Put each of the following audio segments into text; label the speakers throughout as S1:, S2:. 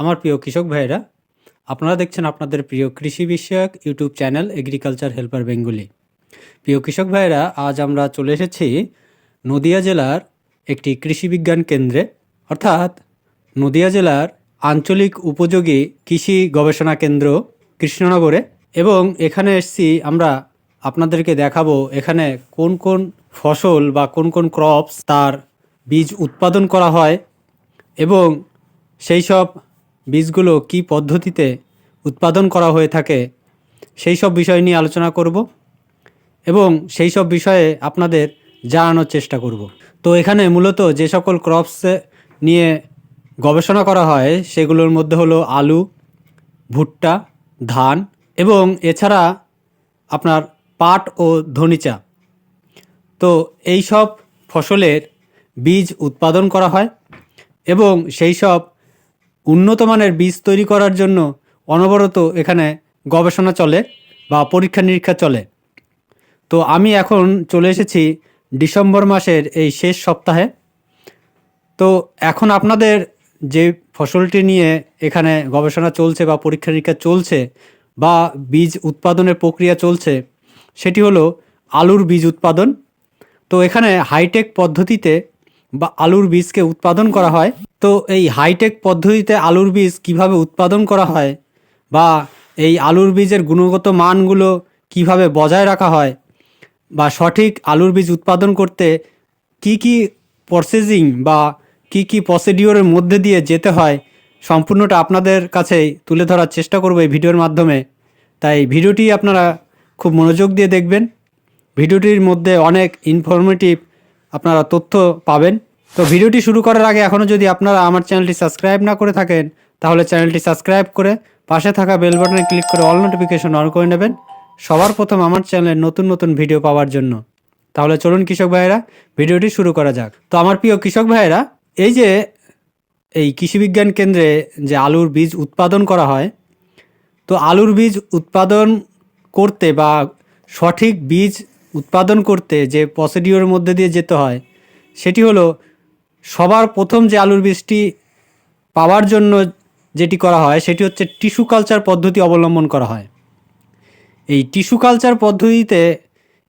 S1: আমার প্রিয় কৃষক ভাইয়েরা, আপনারা দেখছেন আপনাদের প্রিয় কৃষি বিষয়ক YouTube channel Agriculture Helper Bengali. প্রিয় কৃষক ভাইয়েরা, আজ আমরা চলে এসেছি নদিয়া জেলার একটি কৃষি বিজ্ঞান কেন্দ্রে, অর্থাৎ নদিয়া জেলার আঞ্চলিক উপযোগী কৃষি গবেষণা কেন্দ্র কৃষ্ণনগরে। এবং এখানে এসেছি আমরা আপনাদেরকে দেখাবো এখানে কোন কোন ফসল বা কোন কোন ক্রপস তার বীজ উৎপাদন করা হয় এবং সেই সব বীজগুলো কি পদ্ধতিতে উৎপাদন করা হয়ে থাকে, সেই সব বিষয় নিয়ে আলোচনা করব এবং সেই সব বিষয়ে আপনাদের জানানোর চেষ্টা করব। তো এখানে মূলত যে সকল ক্রপস নিয়ে গবেষণা করা হয়, সেগুলোর মধ্যে হলো আলু, ভুট্টা, ধান এবং এছাড়া আপনার পাট ও ধনিচা। তো এই সব ফসলের বীজ উৎপাদন করা হয় এবং সেই সব উন্নত মানের বীজ তৈরি করার জন্য অনবরত এখানে গবেষণা চলে বা পরীক্ষা নিরীক্ষা চলে। তো আমি এখন চলে এসেছি ডিসেম্বর মাসের এই শেষ সপ্তাহে। তো এখন আপনাদের যে ফসলটি নিয়ে এখানে গবেষণা চলছে বা পরীক্ষা নিরীক্ষা চলছে বা বীজ উৎপাদনের প্রক্রিয়া চলছে, সেটি হলো আলুর বীজ উৎপাদন। তো এখানে হাইটেক পদ্ধতিতে বা আলুর বীজকে উৎপাদন করা হয়। তো এই হাইটেক পদ্ধতিতে আলুর বীজ কীভাবে উৎপাদন করা হয় বা এই আলুর বীজের গুণগত মানগুলো কীভাবে বজায় রাখা হয় বা সঠিক আলুর বীজ উৎপাদন করতে কি কি প্রসেসিং বা কি কি প্রসিডিওরের মধ্যে দিয়ে যেতে হয় সম্পূর্ণটা আপনাদের কাছেই তুলে ধরার চেষ্টা করব এই ভিডিওর মাধ্যমে। তাই ভিডিওটি আপনারা খুব মনোযোগ দিয়ে দেখবেন। ভিডিওটির মধ্যে অনেক ইনফরমেটিভ আপনারা তথ্য পাবেন। তো ভিডিওটি শুরু করার আগে এখনও যদি আপনারা আমার চ্যানেলটি সাবস্ক্রাইব না করে থাকেন, তাহলে চ্যানেলটি সাবস্ক্রাইব করে পাশে থাকা বেল বাটনে ক্লিক করে অল নোটিফিকেশন অন করে নেবেন সবার প্রথম আমার চ্যানেলের নতুন নতুন ভিডিও পাওয়ার জন্য। তাহলে চলুন কৃষক ভাইয়েরা, ভিডিওটি শুরু করা যাক। তো আমার প্রিয় কৃষক ভাইয়েরা, এই যে এই কৃষিবিজ্ঞান কেন্দ্রে যে আলুর বীজ উৎপাদন করা হয়, তো আলুর বীজ উৎপাদন করতে বা সঠিক বীজ উৎপাদন করতে যে প্রসিডিওর মধ্যে দিয়ে যেতে হয়, সেটি হলো সবার প্রথম যে আলুর বীজটি পাওয়ার জন্য যেটি করা হয়, সেটি হচ্ছে টিস্যু কালচার পদ্ধতি অবলম্বন করা হয়। এই টিস্যু কালচার পদ্ধতিতে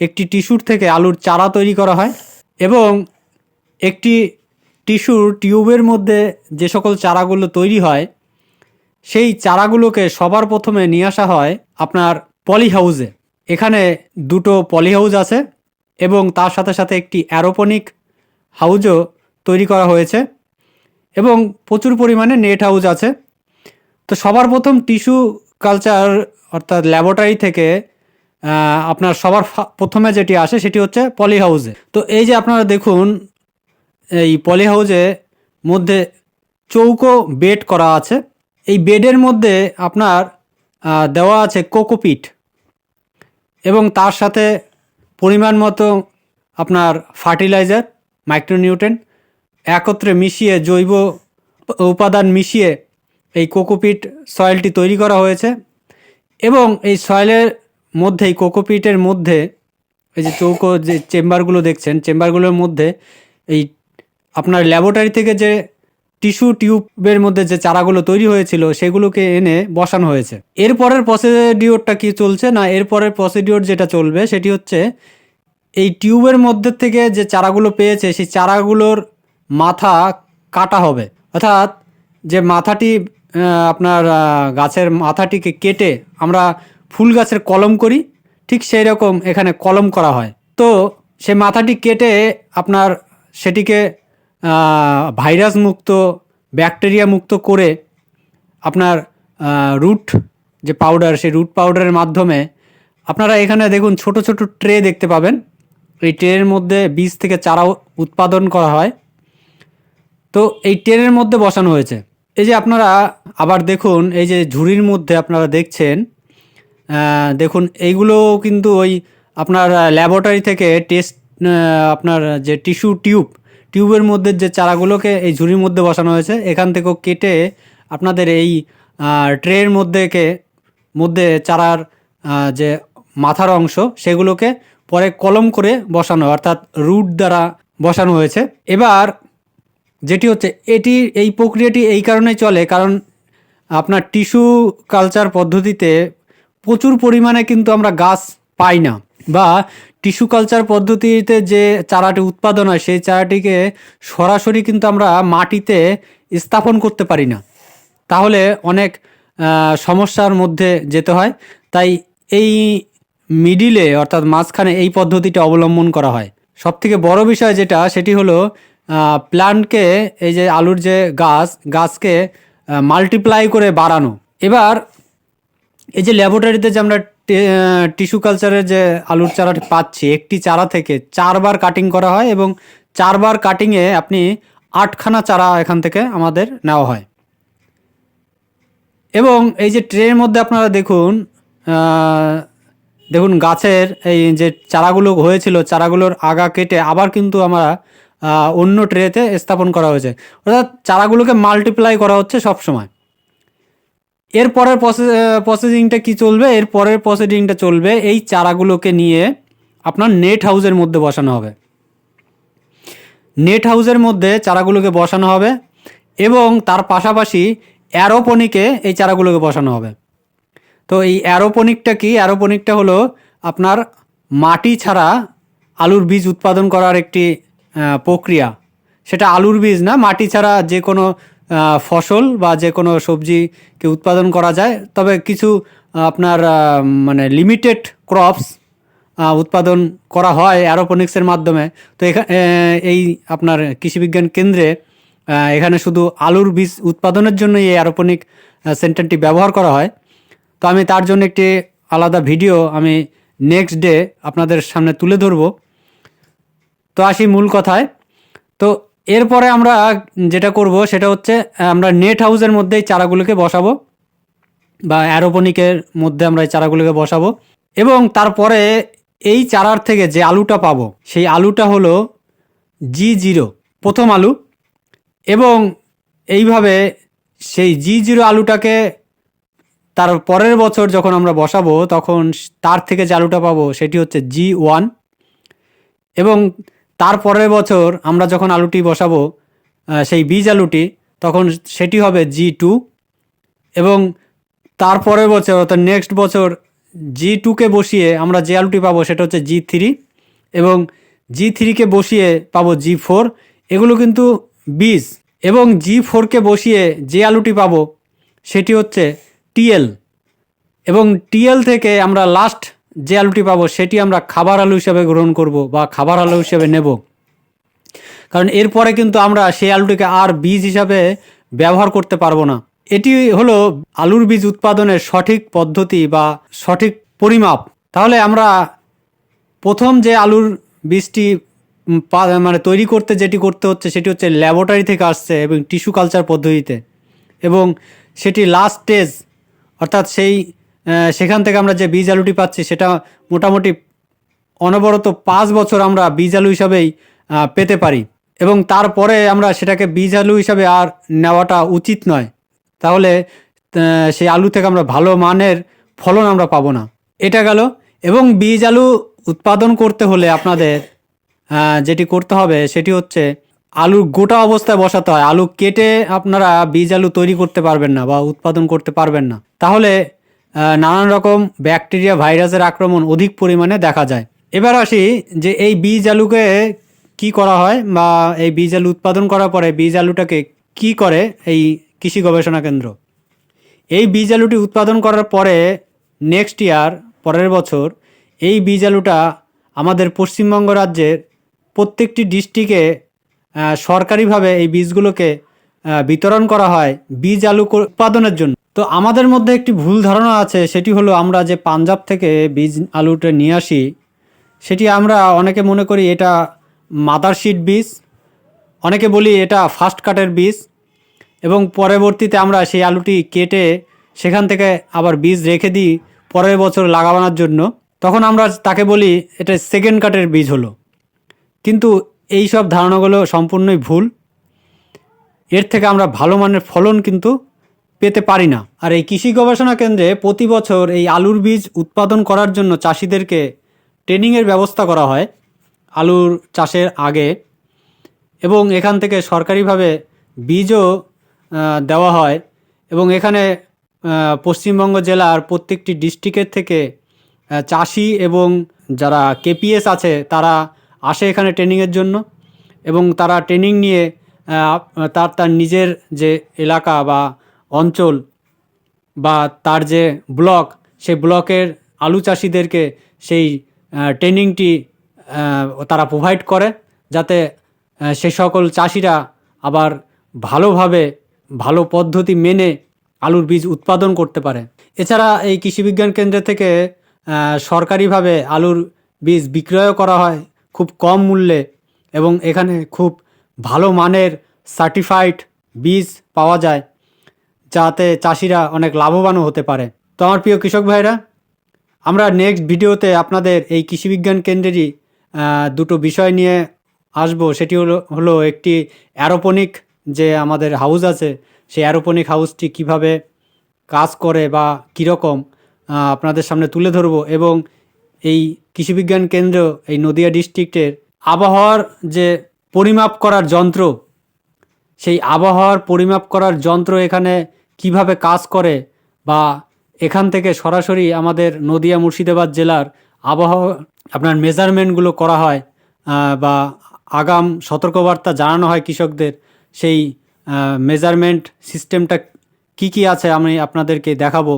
S1: একটি টিস্যুর থেকে আলুর চারা তৈরি করা হয় এবং একটি টিস্যুর টিউবের মধ্যে যে সকল চারাগুলো তৈরি হয়, সেই চারাগুলোকে সবার প্রথমে নিয়ে আসা হয় আপনার পলি হাউসে এখানে দুটো পলি হাউস আছে এবং তার সাথে সাথে একটি অ্যারোপনিক হাউজও তৈরি করা হয়েছে এবং প্রচুর পরিমাণে নেট হাউস আছে। তো সবার প্রথম টিস্যু কালচার অর্থাৎ ল্যাবরেটরি থেকে আপনার সবার প্রথমে যেটি আসে সেটি হচ্ছে পলি হাউসে তো এই যে আপনারা দেখুন, এই পলি হাউসে মধ্যে চৌকো বেড করা আছে। এই বেডের মধ্যে আপনার দেওয়া আছে কোকোপিট। এবং তার সাথে পরিমাণ মতো আপনার ফার্টিলাইজার, মাইক্রোনিউট্রেন একত্রে মিশিয়ে জৈব উপাদান মিশিয়ে এই কোকোপিট সয়েলটি তৈরি করা হয়েছে এবং এই সয়েলের মধ্যে এই কোকোপিটের মধ্যে এই যে চৌকো যে চেম্বারগুলো দেখছেন, চেম্বারগুলোর মধ্যে এই আপনার ল্যাবরেটরি থেকে যে টিস্যু টিউবের মধ্যে যে চারাগুলো তৈরি হয়েছিল, সেগুলোকে এনে বসানো হয়েছে। এরপরের প্রসিডিওরটা কি চলছে না এরপরের প্রসিডিওর যেটা চলবে সেটি হচ্ছে, এই টিউবের মধ্যে থেকে যে চারাগুলো পেয়েছে, সেই চারাগুলোর মাথা কাটা হবে। অর্থাৎ যে মাথাটি আপনার গাছের মাথাটিকে কেটে আমরা ফুল গাছের কলম করি, ঠিক সেই রকম এখানে কলম করা হয়। তো সে মাথাটি কেটে আপনার সেটিকে ভাইরাস মুক্ত ব্যাকটেরিয়া মুক্ত করে আপনার রুট যে পাউডার সেই রুট পাউডারের মাধ্যমে আপনারা এখানে দেখুন ছোট ছোট ট্রে দেখতে পাবেন। এই ট্রের মধ্যে বীজ থেকে চারা উৎপাদন করা হয়। তো এই ট্রেনের মধ্যে বসানো হয়েছে। এই যে আপনারা আবার দেখুন, এই যে ঝুড়ির মধ্যে আপনারা দেখছেন দেখুন এইগুলো কিন্তু ওই আপনার ল্যাবরেটরি থেকে টেস্ট আপনার যে টিস্যু টিউব টিউবের মধ্যে যে চারাগুলোকে এই ঝুড়ির মধ্যে বসানো হয়েছে, এখান থেকেও কেটে আপনাদের এই ট্রের মধ্যেকে, মধ্যে চারার যে মাথার অংশ, সেগুলোকে পরে কলম করে বসানো, অর্থাৎ রুট দ্বারা বসানো হয়েছে। এবার যেটি হচ্ছে, এটি, এই প্রক্রিয়াটি এই কারণেই চলে, কারণ আপনার টিস্যু কালচার পদ্ধতিতে প্রচুর পরিমাণে কিন্তু আমরা গাছ পাই না। বা টিস্যু কালচার পদ্ধতিতে যে চারাটি উৎপাদন হয়, সেই চারাটিকে সরাসরি কিন্তু আমরা মাটিতে স্থাপন করতে পারি না। তাহলে অনেক সমস্যার মধ্যে যেতে হয়। তাই এই মিডিলে, অর্থাৎ মাঝখানে এই পদ্ধতিটা অবলম্বন করা হয়। সব থেকে বড় বিষয় যেটা, সেটি হলো প্ল্যান্টকে এই যে আলুর যে গাছ, গাছকে মাল্টিপ্লাই করে বাড়ানো। এবার এই যে ল্যাবরেটরিতে যে আমরা টিস্যু কালচারের যে আলুর চারাটি পাচ্ছি, একটি চারা থেকে চারবার কাটিং করা হয় এবং চারবার কাটিংয়ে আপনি আটখানা চারা এখান থেকে আমাদের নেওয়া হয়। এবং এই যে ট্রের মধ্যে আপনারা দেখুন দেখুন গাছের এই যে চারাগুলো হয়েছিল, চারাগুলোর আগা কেটে আবার কিন্তু আমরা অন্য ট্রেতে স্থাপন করা হয়েছে। অর্থাৎ চারাগুলোকে মাল্টিপ্লাই করা হচ্ছে সব সময় এর পরের প্রসেসিংটা কি চলবে? এর পরের প্রসেসিংটা চলবে এই চারাগুলোকে নিয়ে আপনার নেট হাউসের মধ্যে বসানো হবে। নেট হাউসের মধ্যে চারাগুলোকে বসানো হবে এবং তার পাশাপাশি অ্যারোপনিকে এই চারাগুলোকে বসানো হবে। তো এই অ্যারোপনিকটা কি? অ্যারোপনিকটা হলো আপনার মাটি ছাড়া আলুর বীজ উৎপাদন করার একটি প্রক্রিয়া। সেটা আলুর বীজ না, মাটি ছাড়া যে কোনো ফসল বা যে কোনো সবজিকে উৎপাদন করা যায়, তবে কিছু আপনার মানে লিমিটেড ক্রপস উৎপাদন করা হয় অ্যারোপনিক্সের মাধ্যমে। তো এখানে এই আপনার কৃষিবিজ্ঞান কেন্দ্রে এখানে শুধু আলুর বীজ উৎপাদনের জন্য এই অ্যারোপনিক সেন্টারটি ব্যবহার করা হয়। তো আমি তার জন্য একটি আলাদা ভিডিও আমি নেক্সট ডে আপনাদের সামনে তুলে ধরবো। তো আসি মূল কথায়। তো এরপরে আমরা যেটা করব সেটা হচ্ছে আমরা নেট হাউসের মধ্যেই চারাগুলোকে বসাবো বা অ্যারোপনিকের মধ্যে আমরা এই চারাগুলোকে বসাবো এবং তারপরে এই চারার থেকে যে আলুটা পাবো, সেই আলুটা হলো জি জিরো প্রথম আলু। এবং এইভাবে সেই জি জিরো আলুটাকে তার পরের বছর যখন আমরা বসাবো, তখন তার থেকে যে আলুটা পাবো, সেটি হচ্ছে জি ওয়ান এবং তার পরের বছর আমরা যখন আলুটি বসাবো সেই বীজ আলুটি, তখন সেটি হবে জি টু এবং তার পরের বছর, অর্থাৎ নেক্সট বছর জি টুকে বসিয়ে আমরা যে আলুটি পাবো সেটা হচ্ছে জি থ্রি এবং জি থ্রিকে বসিয়ে পাবো জি ফোর এগুলো কিন্তু বীজ এবং জি ফোরকে বসিয়ে যে আলুটি পাবো সেটি হচ্ছে টিএল এবং টিএল থেকে আমরা লাস্ট যে আলুটি পাবো, সেটি আমরা খাবার আলু হিসাবে গ্রহণ করব বা খাবার আলু হিসাবে নেব। কারণ এরপরে কিন্তু আমরা সেই আলুটিকে আর বীজ হিসাবে ব্যবহার করতে পারব না। এটি হলো আলুর বীজ উৎপাদনের সঠিক পদ্ধতি বা সঠিক পরিমাপ। তাহলে আমরা প্রথম যে আলুর বীজটি মানে তৈরি করতে যেটি করতে হচ্ছে, সেটি হচ্ছে ল্যাবরেটরি থেকে আসছে এবং টিস্যু কালচার পদ্ধতিতে। এবং সেটি লাস্ট স্টেজ, অর্থাৎ সেই সেখান থেকে আমরা যে বীজ আলুটি পাচ্ছি, সেটা মোটামুটি অনবরত পাঁচ বছর আমরা বীজ আলু হিসাবেই পেতে পারি। এবং তারপরে আমরা সেটাকে বীজ আলু হিসাবে আর নেওয়াটা উচিত নয়। তাহলে সেই আলু থেকে আমরা ভালো মানের ফলন আমরা পাবো না। এটা গেল। এবং বীজ আলু উৎপাদন করতে হলে আপনাদের যেটি করতে হবে, সেটি হচ্ছে আলুর গোটা অবস্থায় বসাতে হয়। আলু কেটে আপনারা বীজ আলু তৈরি করতে পারবেন না বা উৎপাদন করতে পারবেন না। তাহলে নানান রকম ব্যাকটেরিয়া, ভাইরাসের আক্রমণ অধিক পরিমাণে দেখা যায়। এবার আসি যে এই বীজ আলুকে কি করা হয় বা এই বীজ আলু উৎপাদন করার পরে বীজ আলুটাকে কি করে এই কৃষি গবেষণা কেন্দ্র? এই বীজ আলুটি উৎপাদন করার পরে নেক্সট ইয়ার পরের বছর, এই বীজ আলুটা আমাদের পশ্চিমবঙ্গ রাজ্যের প্রত্যেকটি ডিস্ট্রিক্টে সরকারিভাবে এই বীজগুলোকে বিতরণ করা হয় বীজ আলু উৎপাদনের জন্য। তো আমাদের মধ্যে একটি ভুল ধারণা আছে, সেটি হলো আমরা যে পাঞ্জাব থেকে বীজ আলুটা নিয়ে আসি, সেটি আমরা অনেকে মনে করি এটা মাদারশিট বীজ, অনেকে বলি এটা ফার্স্ট কাটের বীজ, এবং পরবর্তীতে আমরা সেই আলুটি কেটে সেখান থেকে আবার বীজ রেখে দিই পরের বছর লাগাবানোর জন্য। তখন আমরা তাকে বলি এটা সেকেন্ড কাটের বীজ হলো। কিন্তু এই সব ধারণাগুলো সম্পূর্ণই ভুল। এর থেকে আমরা ভালো মানের ফলন কিন্তু পেতে পারি না। আর এই কৃষি গবেষণা কেন্দ্রে প্রতি বছর এই আলুর বীজ উৎপাদন করার জন্য চাষিদেরকে ট্রেনিংয়ের ব্যবস্থা করা হয় আলুর চাষের আগে এবং এখান থেকে সরকারিভাবে বীজও দেওয়া হয় এবং এখানে পশ্চিমবঙ্গ জেলার প্রত্যেকটি ডিস্ট্রিক্টের থেকে চাষি এবং যারা কেপিএস আছে তারা আসে এখানে ট্রেনিংয়ের জন্য এবং তারা ট্রেনিং নিয়ে তার তার নিজের যে এলাকা বা অঞ্চল বা তার যে ব্লক, সেই ব্লকের আলু চাষিদেরকে সেই ট্রেনিংটি তারা প্রোভাইড করে যাতে সে সকল চাষিরা আবার ভালোভাবে ভালো পদ্ধতি মেনে আলুর বীজ উৎপাদন করতে পারে। এছাড়া এই কৃষি বিজ্ঞান কেন্দ্র থেকে সরকারিভাবে আলুর বীজ বিক্রয়ও করা হয় খুব কম মূল্যে এবং এখানে খুব ভালো মানের সার্টিফাইড বীজ পাওয়া যায়। যাতে চাষিরা অনেক লাভবানও হতে পারে। তো আমার প্রিয় কৃষক ভাইরা, আমরা নেক্সট ভিডিওতে আপনাদের এই কৃষিবিজ্ঞান কেন্দ্রেরই দুটো বিষয় নিয়ে আসব। সেটি হলো হলো একটি অ্যারোপনিক যে আমাদের হাউস আছে, সেই অ্যারোপনিক হাউসটি কীভাবে কাজ করে বা কীরকম আপনাদের সামনে তুলে ধরবো এবং এই কৃষিবিজ্ঞান কেন্দ্র, এই নদিয়া ডিস্ট্রিক্টের আবহাওয়ার যে পরিমাপ করার যন্ত্র সেই আবহাওয়ার পরিমাপ করার যন্ত্র এখানে কীভাবে কাজ করে বা এখান থেকে সরাসরি আমাদের নদিয়া মুর্শিদাবাদ জেলার আবহাওয়া আপনার মেজারমেন্টগুলো করা হয় বা আগাম সতর্কবার্তা জানানো হয় কৃষকদের সেই মেজারমেন্ট সিস্টেমটা কি কি আছে আমি আপনাদেরকে দেখাবো।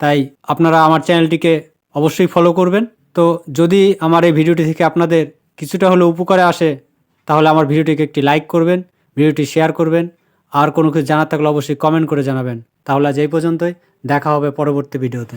S1: তাই আপনারা আমার চ্যানেলটিকে অবশ্যই ফলো করবেন। তো যদি আমার এই ভিডিওটি থেকে আপনাদের কিছুটা হলেও উপকারে আসে, তাহলে আমার ভিডিওটিকে একটি লাইক করবেন। ভিডিওটি শেয়ার করবেন। আর কোনো কিছু জানার থাকলে অবশ্যই কমেন্ট করে জানাবেন। তাহলে আজ এই পর্যন্তই। দেখা হবে পরবর্তী ভিডিওতে।